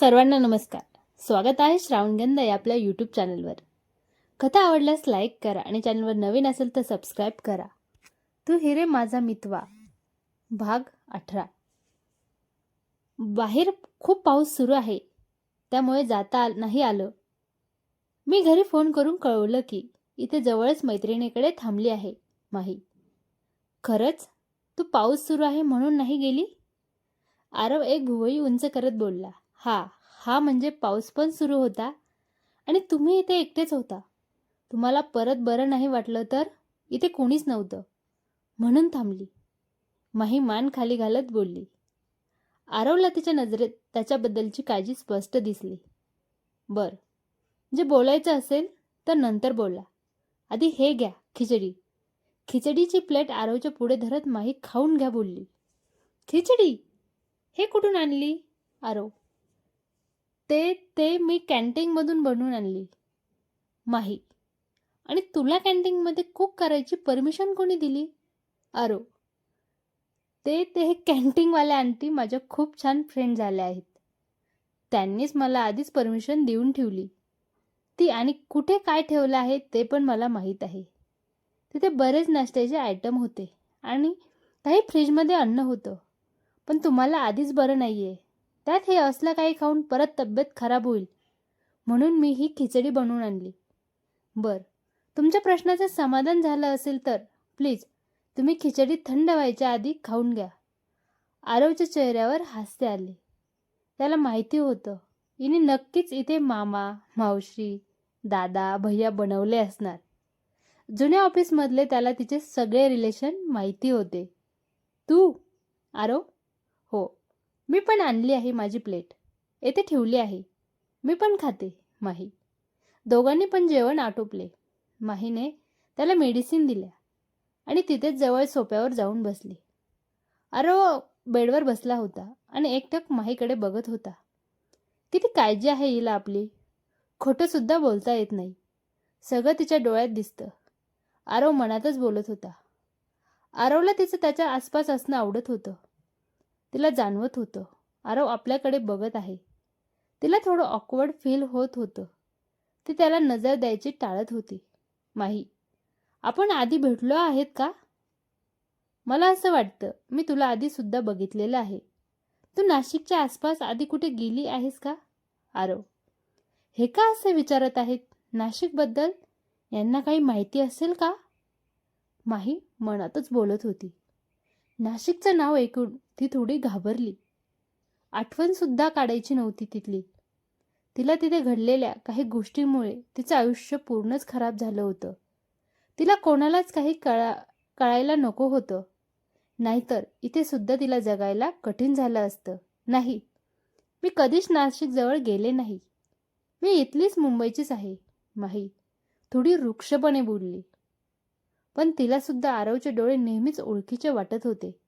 सर्वांना नमस्कार. स्वागत आहे श्रावणगंध या आपल्या यूट्यूब चॅनलवर कथा आवडल्यास लाईक करा आणि चॅनलवर नवीन असेल तर सबस्क्राईब करा. तू हिरे माझा मितवा. भाग अठरा. बाहेर खूप पाऊस सुरू आहे. त्यामुळे जाता आल- नाही आलं. मी घरी फोन करून कळवलं की इथे जवळच मैत्रिणीकडे थांबली आहे माही. खरंच? तू पाऊस सुरू आहे म्हणून नाही गेली? आरव एक भुवई उंच करत बोलला. हा हा म्हणजे पाऊस पण सुरू होता आणि तुम्ही इथे एकटेच होता. तुम्हाला परत बरं नाही वाटलं तर इथे कोणीच नव्हतं. म्हणून थांबली. माही मान खाली घालत बोलली. आरवला तिच्या नजरेत त्याच्याबद्दलची काळजी स्पष्ट दिसली. बर जे बोलायचं असेल तर नंतर बोला. आधी हे घ्या खिचडी. खिचडीची प्लेट आरवच्या पुढे धरत माही खाऊन घ्या बोलली. खिचडी? हे कुठून आणली? आरव ते ते मी कॅन्टीनमधून बनवून आणली. माही. आणि तुला कॅन्टीनमध्ये कुक करायची परमिशन कोणी दिली? आरो. ते ते हे कॅन्टीनवाल्या आंटी माझ्या खूप छान फ्रेंड झाल्या आहेत. त्यांनीच मला आधीच परमिशन देऊन ठेवली. ती आणि कुठे काय ठेवलं आहे ते पण मला माहीत आहे. तिथे बरेच नाश्त्याचे आयटम होते आणि काही फ्रीजमध्ये अन्न होतं. पण तुम्हाला आधीच बरं नाही आहे त्यात हे असलं काही खाऊन परत तब्येत खराब होईल. म्हणून मी ही खिचडी बनवून आणली. बर तुमच्या प्रश्नाचं समाधान झालं असेल तर प्लीज तुम्ही खिचडी थंड व्हायच्या आधी खाऊन घ्या. आरवच्या चेहऱ्यावर हास्य आले. त्याला माहिती होतं हिने नक्कीच इथे मामा मावशी दादा भैया बनवले असणार. जुन्या ऑफिसमधले त्याला तिचे सगळे रिलेशन माहिती होते. तू आरव हो मी पण आणली आहे माझी प्लेट. येथे ठेवली आहे. मी पण खाते माही. दोघांनी पण जेवण आटोपले. माहीने त्याला मेडिसिन दिल्या आणि तिथेच जवळ सोप्यावर जाऊन बसली. अरे बेडवर बसला होता आणि एकटक माहीकडे बघत होता. किती काळजी आहे हिला आपली. खोटंसुद्धा बोलता येत नाही. सगळं तिच्या डोळ्यात दिसतं. आरव मनातच बोलत होता. आरवला तिचं त्याच्या आसपास असणं आवडत होतं. तिला जाणवत होतं. आरव आपल्याकडे बघत आहे. तिला थोडं ऑकवर्ड फील होत होतं. ती त्याला नजर द्यायची टाळत होती. माही आपण आधी भेटलो आहेत का? मला असं वाटतं मी तुला आधी सुद्धा बघितलेलं आहे. तू नाशिकच्या आसपास आधी कुठे गेली आहेस का? आरव हे का असे विचारत आहेत? नाशिकबद्दल यांना काही माहिती असेल का? माही मनातच बोलत होती. नाशिकचं नाव ऐकून ती थोडी घाबरली. आठवणसुद्धा काढायची नव्हती तिथली. तिला तिथे घडलेल्या काही गोष्टींमुळे तिचं आयुष्य पूर्णच खराब झालं होतं. तिला कोणालाच काही कळा कळायला नको होतं. नाहीतर इथे सुद्धा तिला जगायला कठीण झालं असतं. नाही मी कधीच नाशिकजवळ गेले नाही. मी इथलीच मुंबईचीच आहे. माही थोडी वृक्षपणे बोलली. पण तिला सुद्धा आरवचे डोळे नेहमीच ओळखीचे वाटत होते.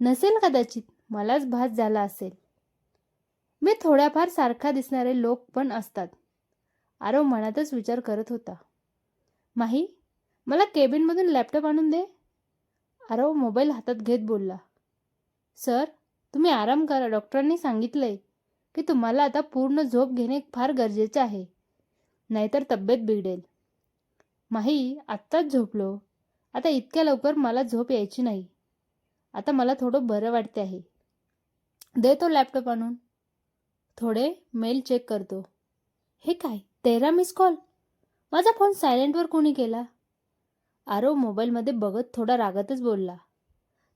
नसेल कदाचित मलाच भास झाला असेल. मी थोड्याफार सारखा दिसणारे लोक पण असतात. आरव मनातच विचार करत होता. माही मला केबिनमधून लॅपटॉप आणून दे. आरव मोबाईल हातात घेत बोलला. सर तुम्ही आराम करा डॉक्टरांनी सांगितलंय की तुम्हाला आता पूर्ण झोप घेणे फार गरजेचे आहे. नाहीतर तब्येत बिघडेल. माही आत्ताच झोपलो. आता इतक्या लवकर मला झोप यायची नाही. आता मला थोडं बरं वाटते आहे. दे तो लॅपटॉप आणून. थोडे मेल चेक करतो. हे काय? तेरा मिस कॉल माझा फोन सायलेंटवर कोणी केला? आरो मोबाईलमध्ये बघत थोडा रागातच बोलला.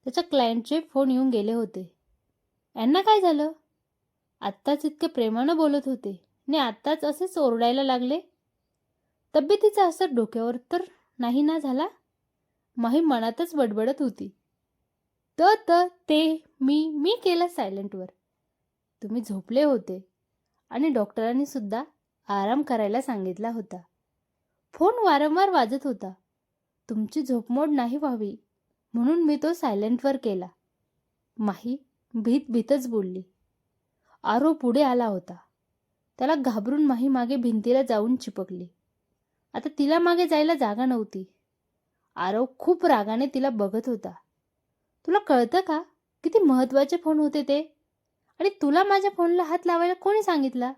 त्याच्या क्लायंटचे फोन येऊन गेले होते. यांना काय झालं? आत्ताच इतके प्रेमानं बोलत होते. आणि आत्ताच असेच ओरडायला लागले? तब्येतीचा असर डोक्यावर तर नाही ना झाला? माही मनातच बडबडत होती. तर तर ते मी मी केलं सायलेंटवर. तुम्ही झोपले होते. आणि डॉक्टरांनी सुद्धा आराम करायला सांगितला होता. फोन वारंवार वाजत होता. तुमची झोपमोड नाही व्हावी म्हणून मी तो सायलेंटवर केला. माही भीत भीतच बोलली. आरो पुढे आला होता. त्याला घाबरून माही मागे भिंतीला जाऊन चिपकली. आता तिला मागे जायला जागा नव्हती. आरव खूप रागाने तिला बघत होता. तुला कळतं का? किती महत्त्वाचे फोन होते ते? आणि तुला माझ्या फोनला हात लावायला कोणी सांगितला?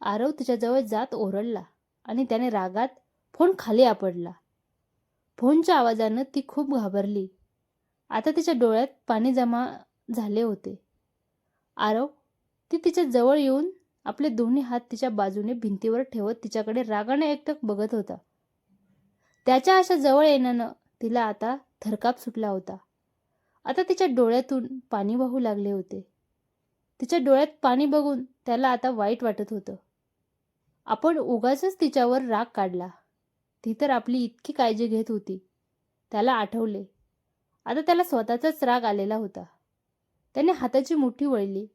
आरव तिच्याजवळ जात ओरडला आणि त्याने रागात फोन खाली आपडला. फोनच्या आवाजानं ती खूप घाबरली. आता तिच्या डोळ्यात पाणी जमा झाले होते. आरव ती तिच्या जवळ येऊन आपले दोन्ही हात तिच्या बाजूने भिंतीवर ठेवत तिच्याकडे रागाने एकटक बघत होता. त्याच्या अशा जवळ येण्यानं तिला आता थरकाप सुटला होता. आता तिच्या डोळ्यातून पाणी वाहू लागले होते. तिच्या डोळ्यात पाणी बघून त्याला आता वाईट वाटत होतं. आपण उगाच तिच्यावर राग काढला. ती तर आपली इतकी काळजी घेत होती. त्याला आठवले. आता त्याला स्वतःचाच राग आलेला होता. त्याने हाताची मुठी वळली.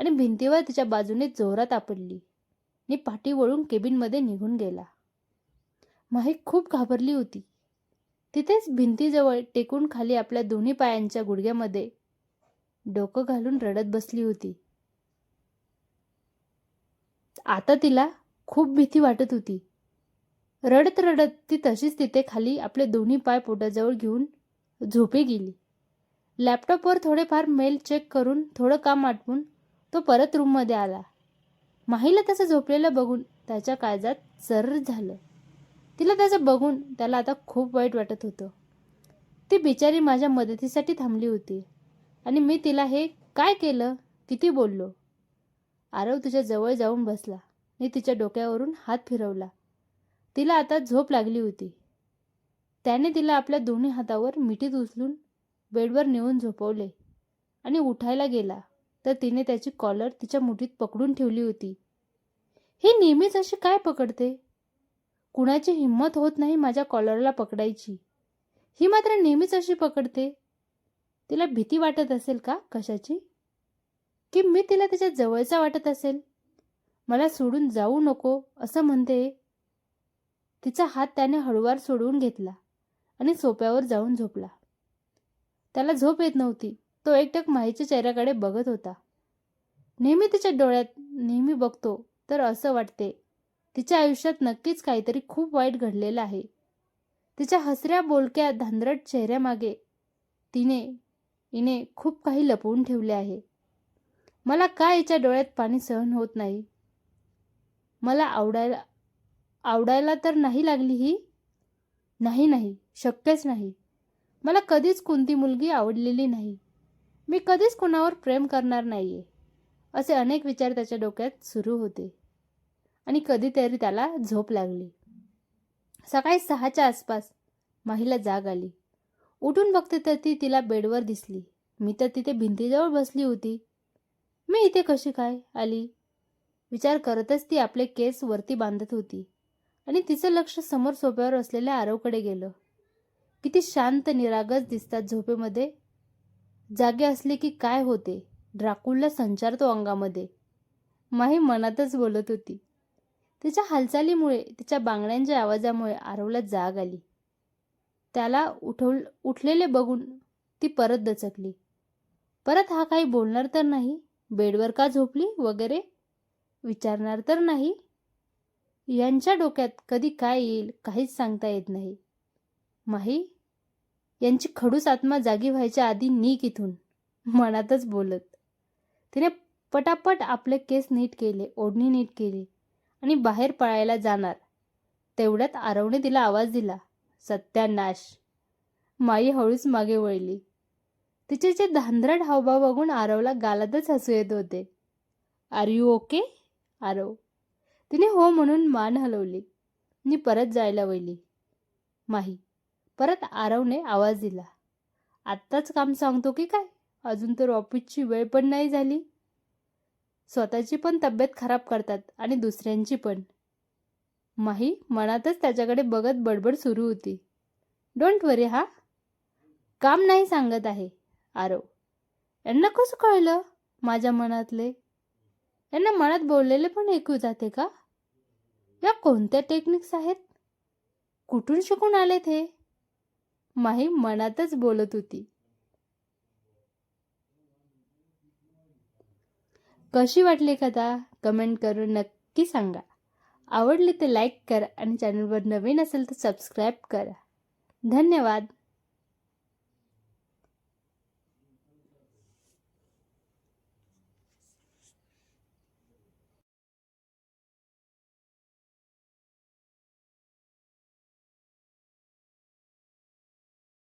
आणि भिंतीवर तिच्या बाजूने जोरात आपडली आणि पाठी वळून केबिनमध्ये निघून गेला. माही खूप घाबरली होती. तिथेच भिंतीजवळ टेकून खाली आपल्या दोन्ही पायांच्या गुडघ्यामध्ये डोकं घालून रडत बसली होती. आता तिला खूप भीती वाटत होती. रडत रडत ती तशीच तिथे खाली आपले दोन्ही पाय पोटाजवळ घेऊन झोपे गेली. लॅपटॉपवर थोडेफार मेल चेक करून थोडं काम आटपून तो परत रूममध्ये आला. माहीला त्याचं झोपलेलं बघून त्याच्या काळजात जर झालं. तिला त्याचं बघून त्याला आता खूप वाईट वाटत होतं. ती बिचारी माझ्या मदतीसाठी थांबली होती आणि मी तिला हे काय केलं किती बोललो. आरव तुझ्या जवळ जाऊन बसला. मी तिच्या डोक्यावरून हात फिरवला. तिला आता झोप लागली होती. त्याने तिला आपल्या दोन्ही हातावर मिठीत उचलून बेडवर नेऊन झोपवले आणि उठायला गेला. तर तिने त्याची कॉलर तिच्या मुठीत पकडून ठेवली होती. ही नेहमीच अशी काय पकडते? कुणाची हिंमत होत नाही माझ्या कॉलरला पकडायची. ही मात्र नेहमीच अशी पकडते. तिला भीती वाटत असेल का कशाची? की मी तिला त्याच्या जवळचा वाटत असेल? मला सोडून जाऊ नको असं म्हणते. तिचा हात त्याने हळूवार सोडवून घेतला आणि सोप्यावर जाऊन झोपला. त्याला झोप येत नव्हती. तो एकटक माहीच्या चेहऱ्याकडे बघत होता. नेहमी तिच्या डोळ्यात नेहमी बघतो तर असं वाटते तिच्या आयुष्यात नक्कीच काहीतरी खूप वाईट घडलेलं आहे. तिच्या हसऱ्या बोलक्या धांदरट चेहऱ्यामागे तिने हिने खूप काही लपवून ठेवले आहे. मला का हिच्या डोळ्यात पाणी सहन होत नाही? मला आवडायला आवडायला तर नाही लागली ही? नाही नाही शक्यच नाही. मला कधीच कोणती मुलगी आवडलेली नाही. मी कधीच कुणावर प्रेम करणार नाही आहे असे अनेक विचार त्याच्या डोक्यात सुरू होते. आणि कधीतरी त्याला झोप लागली. सकाळी सहाच्या आसपास माहीला जाग आली. उठून बघते तर ती तिला बेडवर दिसली. मी तर तिथे भिंतीजवळ बसली होती. मी इथे कशी काय आली? विचार करतच ती आपले केस वरती बांधत होती. आणि तिचं लक्ष समोर सोप्यावर असलेल्या आरवकडे गेलं. किती शांत निरागस दिसतात झोपेमध्ये. जागे असले की काय होते? ड्राकुलला संचारतो अंगामध्ये. माही मनातच बोलत होती. तिच्या हालचालीमुळे तिच्या बांगड्यांच्या आवाजामुळे आरवला जाग आली. त्याला उठव उठलेले बघून ती परत दचकली. परत हा काही बोलणार तर नाही? बेडवर का झोपली वगैरे? विचारणार तर नाही? यांच्या डोक्यात कधी काय येईल काहीच सांगता येत नाही. माही यांची खडूस आत्मा जागी व्हायच्या आधी नीक इथून मनातच बोलत. तिने पटापट आपले केस नीट केले ओढणी नीट केली आणि बाहेर पळायला जाणार. तेवढ्यात आरवने तिला आवाज दिला सत्यानाश. माई हळूच मागे वळली. तिचे जे धांदरट हावभाव बघून आरवला गालातच हसू येत होते. Are you okay? आरव. तिने हो म्हणून मान हलवली आणि परत जायला वळली. माही परत आरवने आवाज दिला. आत्ताच काम सांगतो की काय? अजून तर ऑफिसची वेळ पण नाही झाली. स्वतःची पण तब्येत खराब करतात आणि दुसऱ्यांची पण. माही मनातच त्याच्याकडे बघत बडबड सुरू होती. डोंट वरी हा. काम नाही सांगत आहे आरव. यांना कसं कळलं? माझ्या मनातले. यांना मनात बोललेले पण ऐकू जाते का? या कोणत्या टेक्निक्स आहेत? कुठून शिकून आलेत हे? माही मनातच बोलत होती. कशी वाटली कथा? कमेंट करून नक्की सांगा. आवडली तर लाईक करा आणि चॅनलवर नवीन असेल तर सबस्क्राईब करा. धन्यवाद.